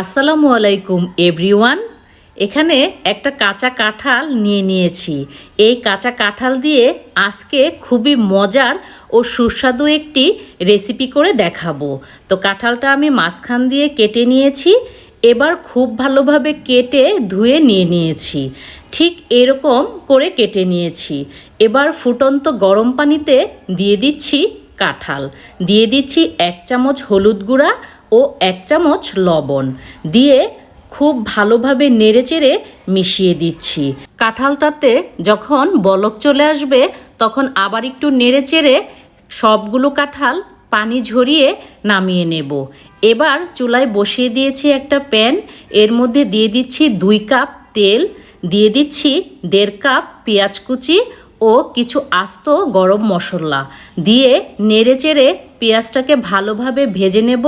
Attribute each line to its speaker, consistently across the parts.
Speaker 1: আসসালামু আলাইকুম, এভরিওয়ান। এখানে একটা কাঁচা কাঁঠাল নিয়ে নিয়েছি। এই কাঁচা কাঁঠাল দিয়ে আজকে খুবই মজার ও সুস্বাদু একটি রেসিপি করে দেখাবো। তো কাঁঠালটা আমি মাঝখান দিয়ে কেটে নিয়েছি, এবার খুব ভালোভাবে কেটে ধুয়ে নিয়ে নিয়েছি। ঠিক এরকম করে কেটে নিয়েছি। এবার ফুটন্ত গরম পানিতে দিয়ে দিচ্ছি কাঁঠাল। দিয়ে দিচ্ছি এক চামচ হলুদ গুঁড়া ও এক চামচ লবণ দিয়ে খুব ভালোভাবে নেড়েচেড়ে মিশিয়ে দিচ্ছি। কাঁঠালটাতে যখন বলক চলে আসবে, তখন আবার একটু নেড়েচেড়ে সবগুলো কাঁঠাল পানি ঝরিয়ে নামিয়ে নেব। এবার চুলায় বসিয়ে দিয়েছি একটা প্যান। এর মধ্যে দিয়ে দিচ্ছি দুই কাপ তেল, দিয়ে দিচ্ছি দেড় কাপ পেঁয়াজ কুচি ও কিছু আস্ত গরম মশলা। দিয়ে নেড়েচেড়ে পেঁয়াজটাকে ভালোভাবে ভেজে নেব।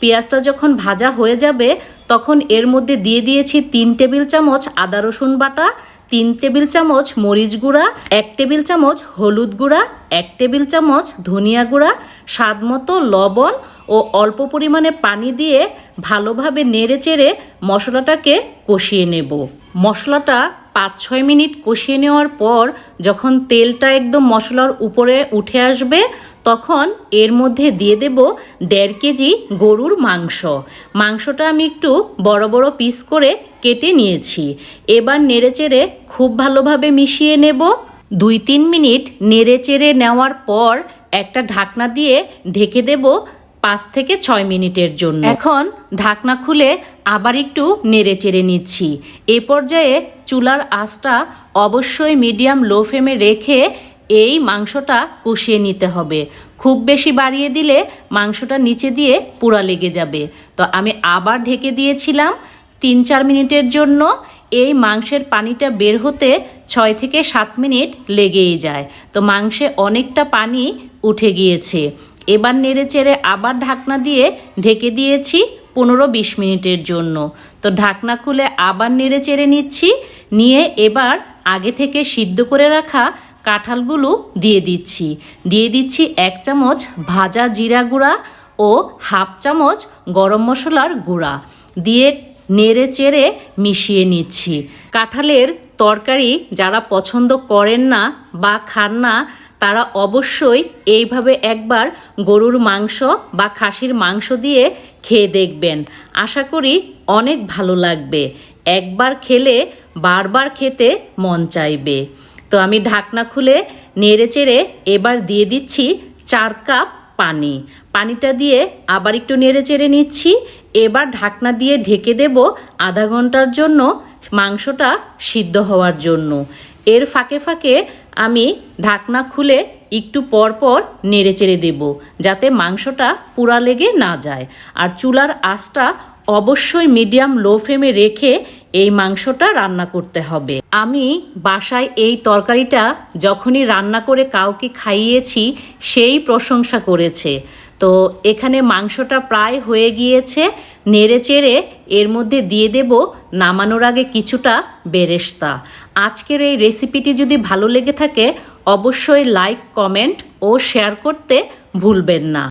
Speaker 1: পেঁয়াজটা যখন ভাজা হয়ে যাবে, তখন এর মধ্যে দিয়ে দিয়েছি তিন টেবিল চামচ আদা রসুন বাটা, তিন টেবিল চামচ মরিচ গুঁড়া, এক টেবিল চামচ হলুদ গুঁড়া, এক টেবিল চামচ ধনিয়া গুঁড়া, স্বাদ মতো লবণ ও অল্প পরিমাণে পানি দিয়ে ভালোভাবে নেড়ে চেড়ে মশলাটাকে কষিয়ে নেব। মশলাটা পাঁচ ছয় মিনিট কষিয়ে নেওয়ার পর যখন তেলটা একদম মশলার উপরে উঠে আসবে, তখন এর মধ্যে দিয়ে দেব দেড় কেজি গরুর মাংস। মাংসটা আমি একটু বড় বড় পিস করে কেটে নিয়েছি। এবার নেড়েচেড়ে খুব ভালোভাবে মিশিয়ে নেব। দুই তিন মিনিট নেড়েচেড়ে নেওয়ার পর একটা ঢাকনা দিয়ে ঢেকে দেব পাঁচ থেকে ছয় মিনিটের জন্য। এখন ঢাকনা খুলে আবার একটু নেড়ে চেড়ে নিচ্ছি। এ পর্যায়ে চুলার আঁচটা অবশ্যই মিডিয়াম লো ফ্লেমে রেখে এই মাংসটা কষিয়ে নিতে হবে। খুব বেশি বাড়িয়ে দিলে মাংসটা নিচে দিয়ে পুরা লেগে যাবে। তো আমি আবার ঢেকে দিয়েছিলাম। তিন চার মিনিটের জন্য এই মাংসের পানিটা বের হতে ছয় থেকে সাত মিনিট লেগেই যায়। তো মাংসে অনেকটা পানি উঠে গিয়েছে। এবার নেড়ে চেড়ে আবার ঢাকনা দিয়ে ঢেকে দিয়েছি। পনেরো বিশ মিনিটের জন্য। তো ঢাকনা খুলে আবার নেড়ে চেড়ে নিচ্ছি, নিয়ে এবার আগে থেকে সিদ্ধ করে রাখা কাঁঠালগুলো দিয়ে দিচ্ছি। দিয়ে দিচ্ছি এক চামচ ভাজা জিরা গুঁড়া ও হাফ চামচ গরম মশলার গুঁড়া। দিয়ে নেড়ে চেড়ে মিশিয়ে নিচ্ছি। কাঁঠালের তরকারি যারা পছন্দ করেন না বা খান না তারা অবশ্যই এইভাবে একবার গরুর মাংস বা খাসির মাংস দিয়ে খেয়ে দেখবেন। আশা করি অনেক ভালো লাগবে। একবার খেলে বারবার খেতে মন চাইবে। তো আমি ঢাকনা খুলে নেড়ে চেড়ে এবার দিয়ে দিচ্ছি চার কাপ পানি। পানিটা দিয়ে আবার একটু নেড়ে চেড়ে নিচ্ছি। এবার ঢাকনা দিয়ে ঢেকে দেব আধা ঘণ্টার জন্য মাংসটা সিদ্ধ হওয়ার জন্য। এর ফাঁকে ফাঁকে আমি ঢাকনা খুলে একটু পর পর নেড়ে চেড়ে দেব, যাতে মাংসটা পুরা লেগে না যায়। আর চুলার আঁচটা অবশ্যই মিডিয়াম লো ফ্লেমে রেখে এই মাংসটা রান্না করতে হবে। আমি বাসায় এই তরকারিটা যখনই রান্না করে কাউকে খাইয়েছি, সেই প্রশংসা করেছে। তো এখানে মাংসটা প্রায় হয়ে গিয়েছে, নেড়ে চেড়ে এর মধ্যে দিয়ে দেব নামানোর আগে কিছুটা বেরেস্তা। আজকের এই রেসিপিটি যদি ভালো লেগে থাকে, অবশ্যই লাইক, কমেন্ট ও শেয়ার করতে ভুলবেন না।